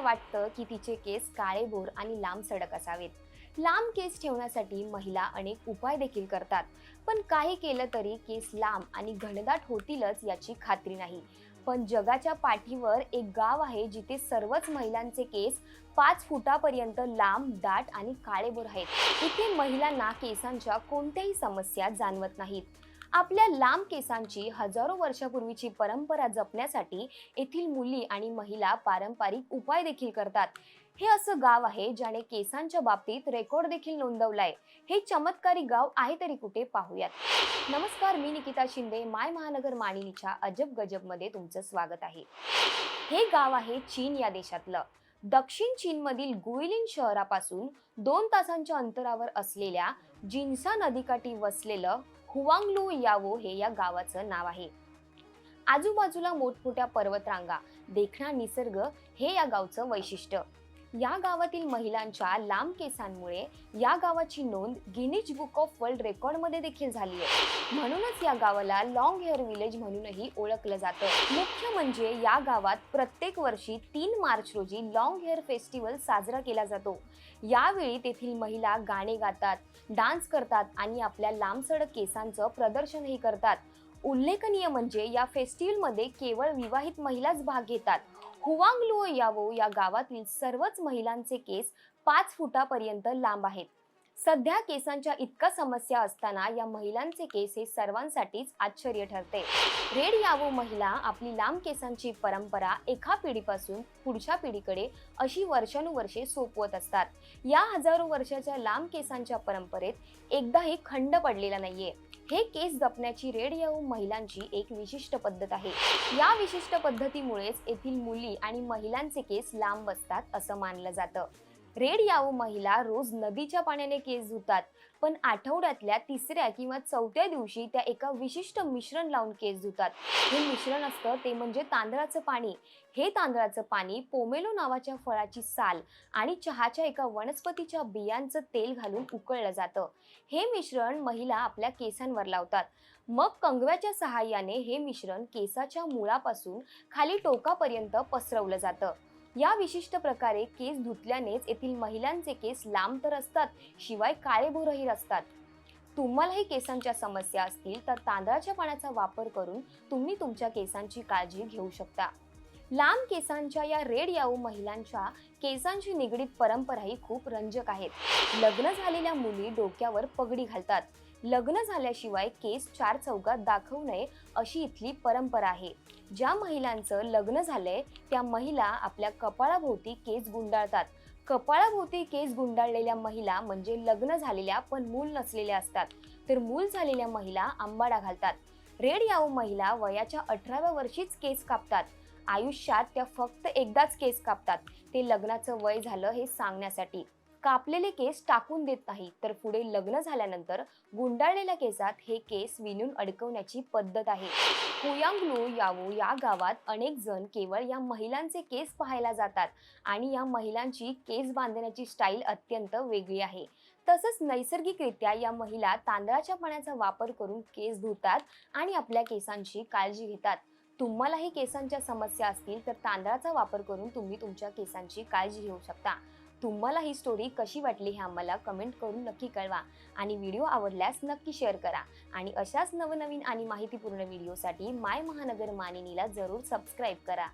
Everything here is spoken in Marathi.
वाटतं की तिचे केस काळेभोर आणि लांब सडक असावेत. लांब केस ठेवण्यासाठी महिला अनेक उपाय देखील करतात. पण काही केलं तरी केस लांब आणि घनदाट होतीलच याची खात्री नाही. पण जगाच्या पाठीवर एक गाव आहे जिथे सर्वच महिलांचे केस पाच फुटापर्यंत लांब दाट आणि काळेबोर आहेत. इथे महिलांना केसांच्या कोणत्याही समस्या जाणवत नाहीत. आपल्या लांब केसांची हजारो वर्षापूर्वीची परंपरा जपण्यासाठी येथील मुली आणि महिला पारंपरिक उपाय देखील करतात. हे असं गाव आहे ज्याने केसांच्या बाबतीत रेकॉर्ड देखील नोंदवलाय. हे चमत्कारी गाव आहे तरी कुठे पाहूयात. नमस्कार मी निकिता शिंदे माय महानगर मानिनीच्या अजब गजबमध्ये तुमचं स्वागत आहे. हे गाव आहे चीन या देशातलं. दक्षिण चीनमधील गुईलिन शहरापासून दोन तासांच्या अंतरावर असलेल्या जिन्सा नदीकाठी वसलेलं हुवांगलू यावो हे या गावाचं नाव आहे. आजूबाजूला मोठमोठ्या पर्वतरांगा देखणा निसर्ग हे या गावचं वैशिष्ट्य. या गावातील महिलांच्या लांब केसांमुळे या गावाची नोंद गिनीज बुक ऑफ वर्ल्ड रेकॉर्डमध्ये देखील झाली आहे. म्हणूनच या गावाला लॉंग हेअर विलेज म्हणूनही ओळखलं जातं. मुख्य म्हणजे या गावात प्रत्येक वर्षी तीन मार्च रोजी लॉंग हेअर फेस्टिवल साजरा केला जातो. यावेळी तेथील महिला गाणे गातात डान्स करतात आणि आपल्या लांबसडक केसांचं प्रदर्शनही करतात. उल्लेखनीय म्हणजे या फेस्टिवलमध्ये केवळ विवाहित महिलाच भाग घेतात. हुवांगलुओ यावो या गावातील सर्वच महिलांचे केस पाच फुटापर्यंत लांब आहेत. सध्या केसांच्या इतका समस्या असताना या महिलांचे केस हे सर्वांसाठीच आश्चर्य ठरते. रेड यावो महिला आपली लांब केसांची परंपरा एका पिढीपासून पुढच्या पिढीकडे अशी वर्षानुवर्षे सोपवत असतात. या हजारो वर्षाच्या लांब केसांच्या परंपरेत एकदाही खंड पडलेला नाहीये. हे केस जपण्याची रेड यावो महिलांची एक विशिष्ट पद्धत आहे. या विशिष्ट पद्धतीमुळेच येथील मुली आणि महिलांचे केस लांब असतात असं मानलं जातं. रेड याऊ महिला रोज नदीच्या पाण्याने केस धुतात. पण आठवड्यातल्या तिसऱ्या किंवा चौथ्या दिवशी त्या एका विशिष्ट मिश्रण लावून केस धुतात. हे मिश्रण असतं ते म्हणजे तांदळाचं पाणी. हे तांदळाचं पाणी पोमेलो नावाच्या फळाची साल आणि चहाच्या एका वनस्पतीच्या बियांचं तेल घालून उकळलं जातं. हे मिश्रण महिला आपल्या केसांवर लावतात. मग कंगव्याच्या सहाय्याने हे मिश्रण केसाच्या मुळापासून खाली टोकापर्यंत पसरवलं जातं. या विशिष्ट प्रकारे केस धुतल्यानेच येथील महिलांचे केस लांब तर असतात शिवाय काळेभोरही असतात तुम्हालाही केसांच्या समस्या असतील तर तांदळाच्या पाण्याचा वापर करून तुम्ही तुमच्या केसांची काळजी घेऊ शकता. लांब केसांच्या या रेड याऊ महिलांच्या केसांशी निगडीत परंपराही खूप रंजक आहेत. लग्न झालेल्या मुली डोक्यावर पगडी घालतात. लग्न झाल्याशिवाय केस चार चौकात दाखवू नये अशी इथली परंपरा आहे. ज्या महिलांचं लग्न झालंय त्या महिला आपल्या कपाळाभोवती केस गुंडाळतात. कपाळाभोवती केस गुंडाळलेल्या महिला म्हणजे लग्न झालेल्या पण मूल नसलेल्या असतात. तर मूल झालेल्या महिला आंबाडा घालतात. रेड याऊ महिला वयाच्या अठराव्या वर्षीच केस कापतात. आयुष्यात त्या फक्त एकदाच केस कापतात. ते लग्नाचं वय झालं हे सांगण्यासाठी. कापलेले केस टाकून देत नाही. तर पुढे लग्न झाल्यानंतर गुंडाळलेल्या केसात हे केस विणून अडकवण्याची पद्धत आहे. हुयांगलू यावो या गावात अनेक जण केवळ या महिलांचे केस पाहायला जातात आणि या महिलांची केस बांधण्याची स्टाईल अत्यंत वेगळी आहे. तसंच नैसर्गिकरित्या या महिला तांदळाच्या पाण्याचा वापर करून केस धुतात आणि आपल्या केसांची काळजी घेतात. तुम्हालाही केसांच्या समस्या असतील तर तांदळाचा वापर करून तुम्ही तुमच्या केसांची काळजी घेऊ शकता. तुम्हाला ही स्टोरी कशी वाटली हे आम्हाला कमेंट करून नक्की कळवा. आणि व्हिडिओ आवडल्यास नक्की शेअर करा. आणि अशाच नवनवीन आणि माहितीपूर्ण व्हिडिओसाठी माय महानगर मानिनीला जरूर सबस्क्राईब करा.